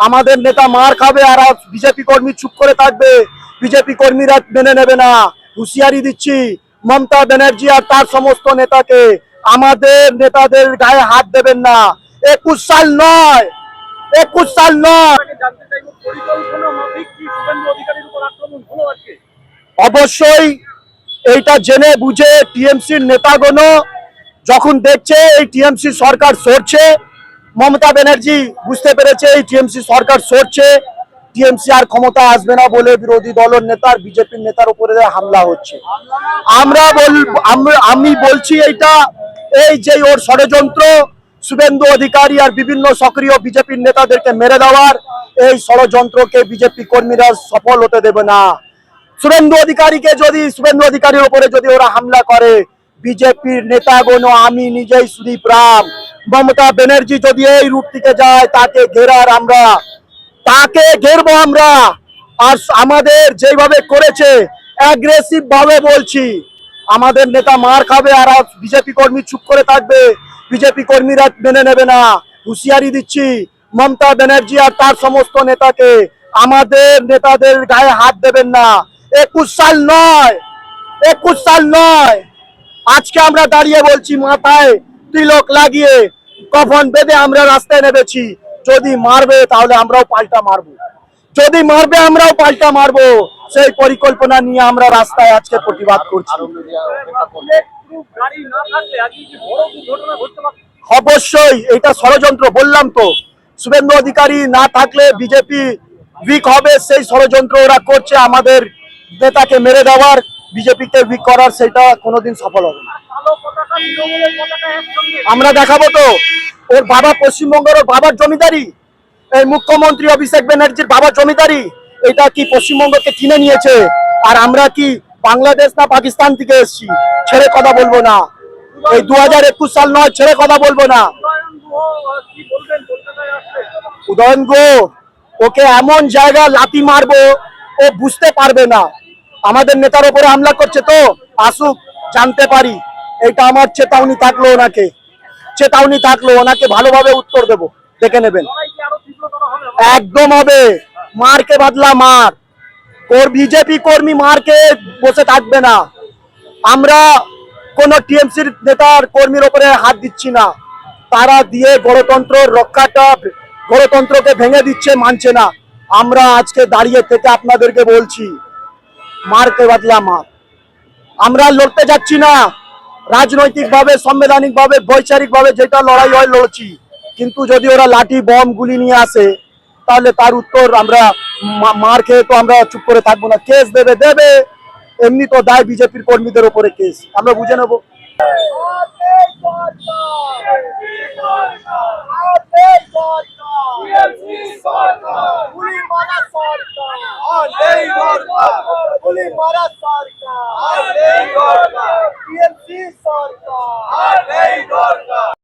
আমাদের নেতা মার খাবে আর বিজেপি কর্মী চুপ করে থাকবে। বিজেপি কর্মীরা মেনে নেবে না। হুঁশিয়ারি দিচ্ছি মমতা ব্যানার্জি আর তার সমস্ত নেতাকে। আমাদের নেতাদের গায়ে হাত দেবেন না। একুশ সাল নয়। একুশ সাল নয়। অবশ্যই এইটা জেনে বুঝে টিএমসির নেতাগণ যখন দেখছে এই টিএমসি সরকার সরছে মমতা ব্যানার্জি বুঝতে পেরেছে, এই টিএমসি সরকার সরছে, টিএমসি আর ক্ষমতা আসবে না বলে বিরোধী দলের নেতার, বিজেপির নেতার উপরে হামলা হচ্ছে। আমরা বল আমি বলছি এইটা, এই যে ওর ষড়যন্ত্র, শুভেন্দু অধিকারী আর বিভিন্ন সক্রিয় বিজেপির নেতাদেরকে মেরে দেওয়ার, এই ষড়যন্ত্রকে বিজেপি কর্মীরা সফল হতে দেবে না। শুভেন্দু অধিকারীকে যদি, শুভেন্দু অধিকারীর উপরে যদি ওরা হামলা করে, বিজেপির নেতাগণ, আমি নিজেই সুদীপ রাম মমতা ব্যানার্জি যদি এই রূপ থেকে যায়, তাকে ঘেরার আমরা, তাকে ঘেরবো আমরা। আর আমাদের যেভাবে করেছে অ্যাগ্রেসিভ ভাবে বলছি। আমাদের নেতা মার খাবে আর বিজেপি কর্মী চুপ করে থাকবে। বিজেপি কর্মীরা মেনে নেবে না। হুঁশিয়ারি দিচ্ছি, মমতা ব্যানার্জি আর তার সমস্ত নেতাকে। আমাদের নেতাদের গায়ে হাত দেবেন না। একুশ সাল নয়, একুশ সাল নয়। আজকে আমরা দাঁড়িয়ে বলছি মাথায় তিলক লাগিয়ে কফন বেঁধে আমরা রাস্তায় নেমেছি। যদি মারবে, তাহলে আমরাও পাল্টা মারবো। যদি মারবে, আমরাও পাল্টা মারবো। সেই পরিকল্পনা নিয়ে আমরা রাস্তায় আজকে প্রতিবাদ করছি। অবশ্যই, এটা ষড়যন্ত্র বললাম তো। শুভেন্দু অধিকারী না থাকলে বিজেপি উইক হবে, সেই ষড়যন্ত্র ওরা করছে। আমাদের নেতাকে মেরে দেওয়ার, বিজেপিকে উইক করার, সেটা কোনোদিন সফল হবে না। আমরা দেখাবো তো ওর বাবা পশ্চিমবঙ্গের ওর বাবার জমিদারি। এই মুখ্যমন্ত্রী অভিষেক ব্যানার্জির বাবার জমিদারি এটা কি পশ্চিমবঙ্গকে কিনে নিয়েছে? আর আমরা কি বাংলাদেশ না পাকিস্তান থেকে এসেছি? ছেড়ে কথা বলব না। এই দু হাজার একুশ সাল নয় ছেড়ে কথা বলব না। উদয়ন গো ওকে এমন জায়গা লাথি মারবো ও বুঝতে পারবে না। আমাদের নেতার ওপরে হামলা করছে তো আসুক জানতে পারি। এটা আমার চেতাউনি থাকল ওনাকে। চেতাউনি থাকল, ওনাকে ভালোভাবে উত্তর দেবো। দেখে নেবেন। একদম হবে। মারকে বাদলা মার। ওর বিজেপি কর্মী মারকে বসে থাকবে না। আমরা কোন টিএমসির নেতার কর্মীর ওপরে হাত দিচ্ছি না। তারা দিয়ে গণতন্ত্র রক্ষাটা গণতন্ত্রকে ভেঙে দিচ্ছে, মানছে না। আমরা আজকে দাঁড়িয়ে থেকে আপনাদেরকে বলছি, মারকে বাদলা মার। আমরা লড়তে যাচ্ছি না। রাজনৈতিক ভাবে সাংবিধানিক ভাবে বৈচারিক ভাবে যেটা লড়াই হয়, লড়ছি। কিন্তু যদি ওরা লাঠি, বম, গুলি নিয়ে আসে, তাহলে তার উত্তর আমরা মার খেয়ে তো আমরা চুপ করে থাকব না। কেস দেবে দেবে। এমনি তো দায় বিজেপির কর্মীদের উপরে কেস। আমরা বুঝে নেব। মারা সরকার। আর নেই ডর